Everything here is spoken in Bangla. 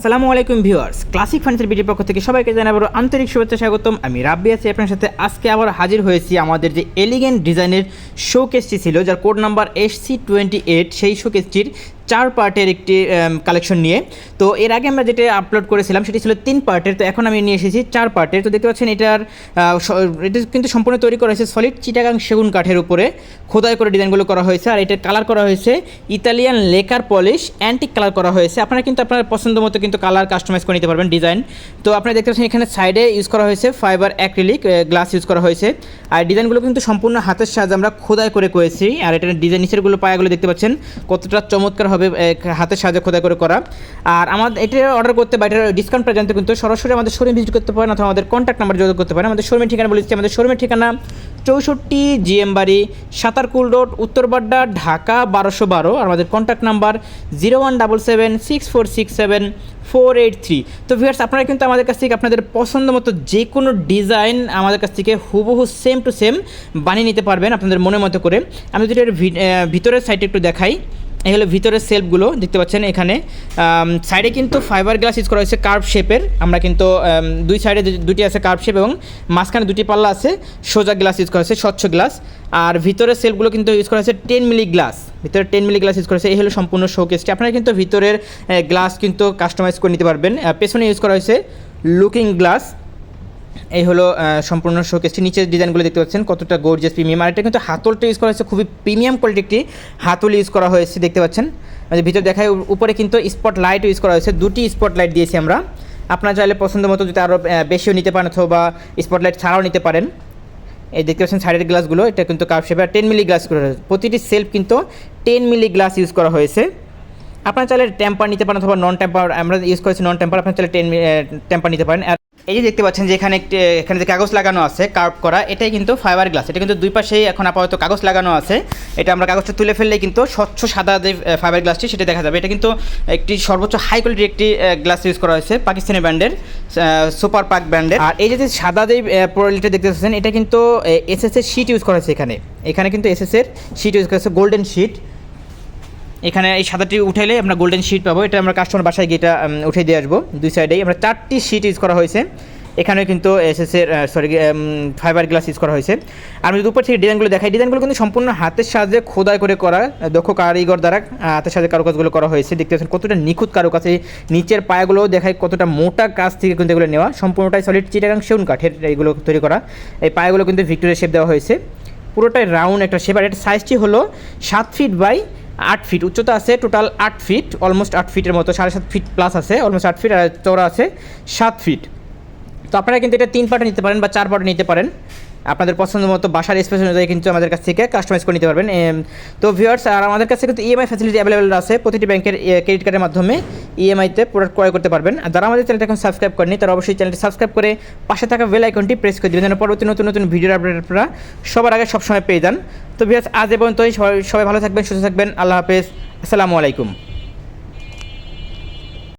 আসসালামু আলাইকুম ভিউয়ার্স। ক্লাসিক ফার্নিচার বিটির পক্ষ থেকে সবাইকে জানাব আন্তরিক শুভেচ্ছা, স্বাগতম। আমি রাব্বি আছি, আপনার সাথে আজকে আবার হাজির হয়েছি আমাদের যে এলিগেন্ট ডিজাইনের শোকেসটি ছিল, যার code number S C twenty eight সেই শোকেসটির চার পার্টের একটি কালেকশন নিয়ে। তো এর আগে আমরা যেটা আপলোড করেছিলাম সেটি ছিল তিন পার্টের, তো এখন আমি নিয়ে এসেছি চার পার্টের। তো দেখতে পাচ্ছেন এটার এটা কিন্তু সম্পূর্ণ তৈরি করা হয়েছে সলিড চিটাগাং সেগুন কাঠের উপরে। খোদাই করে ডিজাইনগুলো করা হয়েছে, আর এটার কালার করা হয়েছে Italian lacquer polish antique colour করা হয়েছে। আপনারা কিন্তু আপনার পছন্দ মতো কিন্তু কালার কাস্টমাইজ করে নিতে পারবেন ডিজাইন তো আপনারা দেখতে পাচ্ছেন এখানে সাইডে ইউজ করা হয়েছে ফাইবার অ্যাক্রিলিক গ্লাস ইউজ করা হয়েছে। আর ডিজাইনগুলো কিন্তু সম্পূর্ণ হাতের সাহায্যে আমরা খোদাই করে করেছি। আর এটার ডিজাইন নিচেরগুলো পায়াগুলো দেখতে পাচ্ছেন কতটা চমৎকার হবে এ, হাতের সাহায্যে খোদাই করে করা। আর আমাদের এটা অর্ডার করতে বা এটার ডিসকাউন্ট প্রাইস জানতে কিন্তু সরাসরি আমাদের শোরুম ভিজিট করতে পারেন অথবা আমাদের কন্ট্যাক্ট নাম্বার যোগাযোগ করতে পারেন। আমাদের শোরুমের ঠিকানা বলেছি আমাদের শোরুমের ঠিকানা চৌষট্টি জিএম বাড়ি সাতারকুল রোড উত্তরবাড্ডা ঢাকা বারোশো বারো। আর আমাদের contact number zero one double seven six four six seven four eight three তো ভিউয়ার্স আপনারা কিন্তু আমাদের কাছ থেকে আপনাদের পছন্দ মতো যে কোনো ডিজাইন আমাদের কাছ থেকে হুবহু সেম টু সেম বানিয়ে নিতে পারবেন আপনাদের মনের মতো করে। আমি যদি এর ভিতরের সাইডে একটু দেখাই। এই হলো ভিতরের সেলফগুলো দেখতে পাচ্ছেন এখানে। সাইডে কিন্তু ফাইবার গ্লাস ইউজ করা হয়েছে কার্ভ শেপের আমরা কিন্তু দুই সাইডে দুটি আছে কার্ভ শেপ এবং মাঝখানে দুটি পাল্লা আছে, সোজা গ্লাস ইউজ করা হয়েছে স্বচ্ছ গ্লাস আর ভিতরের সেলফগুলো কিন্তু ইউজ করা হয়েছে টেন মিলি গ্লাস ভিতরে টেন মিলি গ্লাস ইউজ করা হয়েছে, এই হলো সম্পূর্ণ শোকেসটি আপনারা কিন্তু ভিতরের গ্লাস কিন্তু কাস্টমাইজ করে নিতে পারবেন। পেছনে ইউজ করা হয়েছে লুকিং গ্লাস এই হলো সম্পূর্ণ শোকেসটি নিচের ডিজাইনগুলো দেখতে পাচ্ছেন, কতটা গোর্জিয়াস প্রিমিয়াম আর এটা কিন্তু হাতলটা ইউজ করা হয়েছে, খুবই প্রিমিয়াম কোয়ালিটি একটি হাতল ইউজ করা হয়েছে, দেখতে পাচ্ছেন। মানে ভিতরে দেখায় উপরে কিন্তু স্পট লাইট ইউজ করা হয়েছে। দুটি স্পট লাইট দিয়েছি আমরা। আপনার চাইলে পছন্দ মতো যদি আরও বেশিও নিতে পারেন অথবা স্পট লাইট ছাড়াও নিতে পারেন। এই দেখতে পাচ্ছেন সাইডের গ্লাসগুলো এটা কিন্তু কাপ শেপে টেন মিলি গ্লাস করা হয়েছে প্রতিটি সেলফ কিন্তু টেন মিলি গ্লাস ইউজ করা হয়েছে। আপনার চাইলে টেম্পার নিতে পারেন অথবা নন টেম্পার আমরা ইউজ করেছি নন টেম্পার আপনার চাইলে টেন টেম্পার নিতে পারেন। এই যে দেখতে পাচ্ছেন যে এখানে একটি, এখানে যে কাগজ লাগানো আছে কার্ভ করা, এটাই কিন্তু ফাইবার গ্লাস এটা কিন্তু দুই পাশেই এখন আপাতত কাগজ লাগানো আছে। এটা আমরা কাগজটা তুলে ফেললে কিন্তু স্বচ্ছ সাদা যে ফাইবার গ্লাসটি সেটা দেখা যাবে। এটা কিন্তু একটি সর্বোচ্চ হাই কোয়ালিটির একটি গ্লাস ইউজ করা হয়েছে পাকিস্তানি ব্র্যান্ডের সুপার পাক ব্র্যান্ডের। আর এই যে সাদা যে প্রোলিটা দেখতে পাচ্ছেন, এটা কিন্তু এস এস এর শিট ইউজ করা হয়েছে এখানে। এখানে কিন্তু এস এস এর শিট ইউজ করা হয়েছে গোল্ডেন শিট এখানে এই সাদাটি উঠাইলে আমরা গোল্ডেন শিট পাবো। এটা আমরা কাস্টমার বাসায় গিয়ে এটা উঠিয়ে দিয়ে আসব দুই সাইডেই আমরা চারটি শিট ইউজ করা হয়েছে। এখানেও কিন্তু এস এসএসের সরি ফাইবার গ্লাস ইউজ করা হয়েছে। আমি যদি উপর থেকে ডিজাইনগুলো দেখাই ডিজাইনগুলো কিন্তু সম্পূর্ণ হাতের সাহায্যে খোদাই করে করা, দক্ষ কারিগর দ্বারা হাতের সাহায্যে কারুকাজগুলো করা হয়েছে। দেখতে পাচ্ছেন কতটা নিখুঁত কারুকাজ। এই নিচের পায়াগুলো দেখায় কতটা মোটা কাজ থেকে কিন্তু এগুলো নেওয়া। সম্পূর্ণটাই সলিড চিটাগাং সেগুন কাঠের এইগুলো তৈরি করা। এই পায়াগুলো কিন্তু ভিক্টোরিয়া শেপ দেওয়া হয়েছে। পুরোটাই রাউন্ড একটা শেপ আর এটার সাইজটি হলো সাত ফিট বাই আট ফিট উচ্চতা আছে টোটাল আট ফিট অলমোস্ট আট ফিটের মতো, সাড়ে সাত ফিট প্লাস আছে অলমোস্ট আট ফিট আর চওড়া আছে সাত ফিট তো আপনারা কিন্তু এটা তিন পার্টে নিতে পারেন বা চার পার্টে নিতে পারেন। আপনাদের পছন্দ মতো বাসার স্পেস অনুযায়ী কিন্তু আমাদের কাছ থেকে কাস্টমাইজ করে নিতে পারবেন। তো ভিউয়ার্স আর আমাদের কাছে কিন্তু ইএমআই ফ্যাসিলিটি অ্যাভেলেবেল আছে প্রতিটি ব্যাংকের ক্রেডিট কার্ডের মাধ্যমে। ইএমআইতে প্রোডাক্ট ক্রয় করতে পারবেন। আর যারা আমাদের চ্যানেলটা এখন সাবস্ক্রাইব করেনি তারা অবশ্যই চ্যানেলটি সাবস্ক্রাইব করে পাশে থাকা বেল আইকনটি প্রেস করে দেবেন। যেন পরবর্তী নতুন নতুন ভিডিও আপডেট আপনারা সবার আগে সবসময় পেয়ে যান। তো ভিউয়ার্স আজ এ পর্যন্তই। সবাই সবাই ভালো থাকবেন, সুস্থ থাকবেন। আল্লাহ হাফেজ। আসসালামু আলাইকুম।